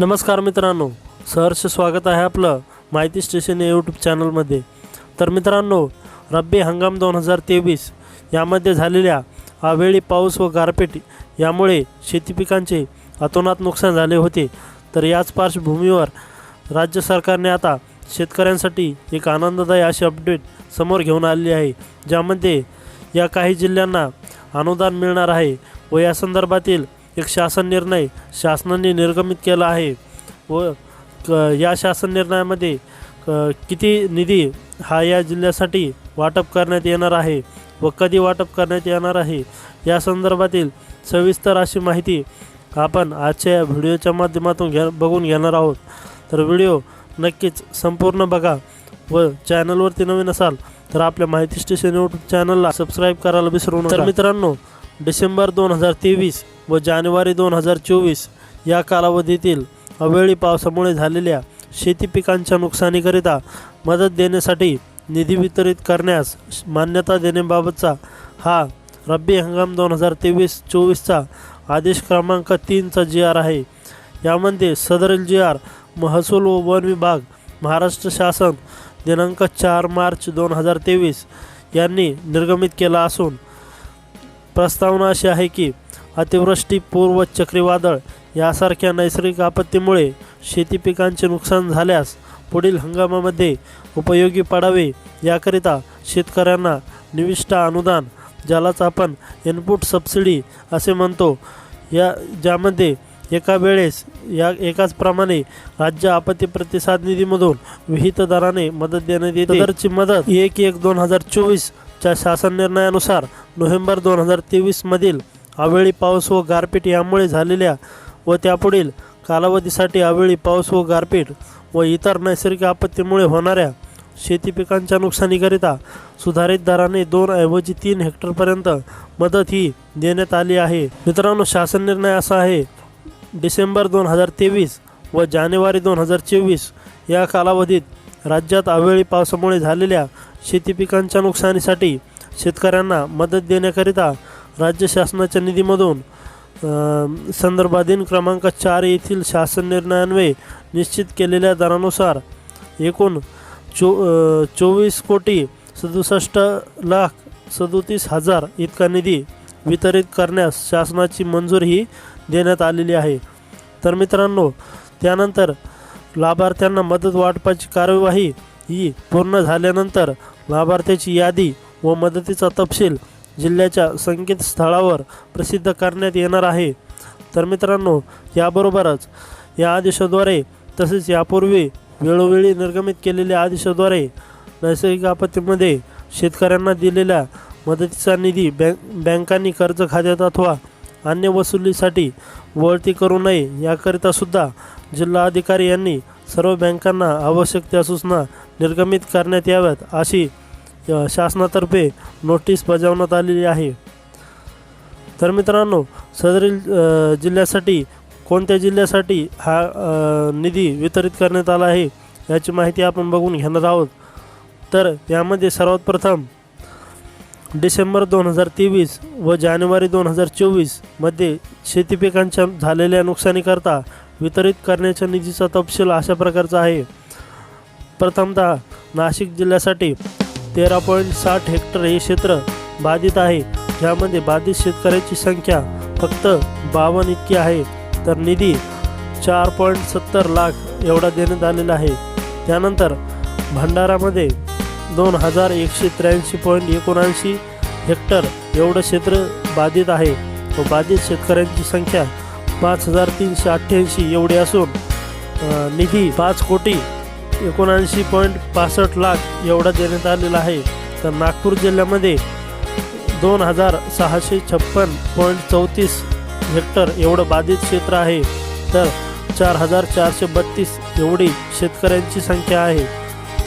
नमस्कार मित्रांनो सहर्ष स्वागत आहे आपलं माहिती स्टेशन या यूट्यूब चॅनलमध्ये. तर मित्रांनो रब्बी हंगाम दोन हजार तेवीस यामध्ये झालेल्या अवेळी पाऊस व गारपीट यामुळे शेती पिकांचे अतोनात नुकसान झाले होते. तर याच पार्श्वभूमीवर राज्य सरकारने आता शेतकऱ्यांसाठी एक आनंददायी अशी अपडेट समोर घेऊन आलेली आहे ज्यामध्ये या काही जिल्ह्यांना अनुदान मिळणार आहे व या संदर्भातील एक शासन निर्णय शासनाने निर्गमित केला आहे व क या शासन निर्णयामध्ये किती निधी हा या जिल्ह्यासाठी वाटप करण्यात येणार आहे व कधी वाटप करण्यात येणार आहे? या संदर्भातील सविस्तर अशी माहिती आपण आजच्या या व्हिडिओच्या माध्यमातून घ्या बघून घेणार आहोत. तर व्हिडिओ नक्कीच संपूर्ण बघा व चॅनलवरती नवीन असाल तर आपल्या माहिती स्टेशन यूट्यूब चॅनलला सबस्क्राईब करायला विसरू नका. तर मित्रांनो डिसेंबर दोन हजार तेवीस व जानेवारी दोन हजार चोवीस या कालावधीतील अवेळी पावसामुळे झालेल्या शेती पिकांच्या नुकसानीकरिता मदत देण्यासाठी निधी वितरित करण्यास मान्यता देण्याबाबतचा हा रब्बी हंगाम दोन हजार तेवीस चोवीसचा आदेश क्रमांक तीनचा जी आर आहे. यामध्ये सदरील जी आर महसूल व वन विभाग महाराष्ट्र शासन दिनांक चार मार्च दोन हजार तेवीस यांनी निर्गमित केला असून प्रस्तावना अशी आहे की अतिवृष्टी पूर्व चक्रीवादळ यासारख्या नैसर्गिक आपत्तीमुळे शेती पिकांचे नुकसान झाल्यास पुढील हंगामामध्ये उपयोगी पडावे याकरिता शेतकऱ्यांना निविष्ट अनुदान ज्यालाच आपण इनपुट सबसिडी असे म्हणतो या ज्यामध्ये एका वेळेस या एकाच प्रमाणे राज्य आपत्ती प्रतिसाद निधीमधून विहित दराने मदत देण्यात येते. दरची मदत एक एक दोन हजार चोवीसच्या शासन निर्णयानुसार नोव्हेंबर दोन हजार तेवीसमधील अवेळी पाऊस व गारपीट यामुळे झालेल्या व त्यापुढील कालावधीसाठी अवेळी पाऊस व गारपीट व इतर नैसर्गिक आपत्तीमुळे होणाऱ्या शेती पिकांच्या नुकसानीकरिता सुधारित दराने दोन ऐवजी तीन हेक्टरपर्यंत मदत ही देण्यात आली आहे. मित्रांनो शासन निर्णय असा आहे डिसेंबर दोन हजार तेवीस व जानेवारी दोन हजार चोवीस या कालावधीत राज्यात अवेळी पावसामुळे झालेल्या शेती पिकांच्या नुकसानीसाठी शेतकऱ्यांना मदत देण्याकरिता राज्य शासनाच्या निधीमधून संदर्भाधीन क्रमांक चार येथील शासन निर्णयान्वये निश्चित केलेल्या दरानुसार एकूण चो चोवीस कोटी सदुसष्ट लाख सदोतीस हजार इतका निधी वितरित करण्यास शासनाची मंजुरी देण्यात आलेली आहे. तर मित्रांनो त्यानंतर लाभार्थ्यांना मदत वाटपाची कार्यवाही ही पूर्ण झाल्यानंतर लाभार्थ्याची यादी व मदतीचा तपशील जिल्ह्याच्या संकेतस्थळावर प्रसिद्ध करण्यात येणार आहे. तर मित्रांनो याबरोबरच या आदेशाद्वारे तसेच यापूर्वी वेळोवेळी निर्गमित केलेल्या आदेशाद्वारे नैसर्गिक आपत्तीमध्ये शेतकऱ्यांना दिलेल्या मदतीचा निधी बँक बँकांनी कर्ज खात्यात अथवा अन्य वसुलीसाठी वळती करू नये याकरिता सुद्धा जिल्हा अधिकारी यांनी सर्व बँकांना आवश्यक त्या सूचना निर्गमित करण्यात याव्यात अशी शासनातर्फे नोटीस बजावण्यात आलेली आहे. तर मित्रांनो सदरील जिल्ह्यासाठी कोणत्या जिल्ह्यासाठी हा निधी वितरित करण्यात आला आहे याची माहिती आपण बघून घेणार आहोत. तर यामध्ये सर्वात प्रथम डिसेंबर दोन हजार तेवीस व जानेवारी दोन हजार चोवीसमध्ये शेती पिकांच्या झालेल्या नुकसानीकरता वितरित करण्याच्या निधीचा तपशील अशा प्रकारचा आहे. प्रथमतः नाशिक जिल्ह्यासाठी तेरा पॉईंट साठ हेक्टर हे क्षेत्र बाधित आहे. ज्यामध्ये बाधित शेतकऱ्याची संख्या फक्त बावन्न इतकी आहे. तर निधी चार पॉईंट सत्तर लाख एवढा देण्यात आलेला आहे. त्यानंतर भंडारामध्ये दोन हजार एकशे त्र्याऐंशी पॉईंट एकोणऐंशी हेक्टर एवढं क्षेत्र बाधित आहे. व बाधित शेतकऱ्यांची संख्या पाच हजार तीनशे अठ्ठ्याऐंशी एवढी असून निधी पाच कोटी एकोणऐंशी पॉईंट पासष्ट लाख एवढा देण्यात आलेला आहे. तर नागपूर जिल्ह्यामध्ये दोन हजार सहाशे छप्पन पॉईंट चौतीस हेक्टर एवढं बाधित क्षेत्र आहे. तर चार हजार चारशे बत्तीस एवढी शेतकऱ्यांची संख्या आहे.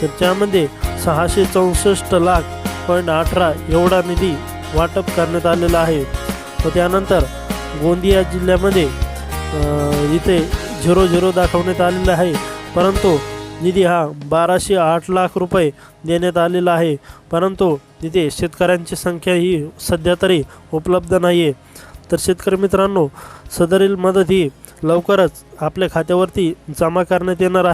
तर त्यामध्ये सहाशे चौसष्ट लाख पॉईंट अठरा एवढा निधी वाटप करण्यात आलेला आहे. व त्यानंतर गोंदिया जिल्ह्यामध्ये इथे झिरो झिरो दाखवण्यात आलेला आहे. परंतु निधी हा बाराशे आठ लाख रुपये देण्यात आलेला आहे. परंतु तिथे शेतकऱ्यांची संख्या ही सध्या तरी उपलब्ध नाही आहे तर शेतकरी मित्रांनो सदरील मदत ही लवकरच आपल्या खात्यावरती जमा करण्यात येणार आहे.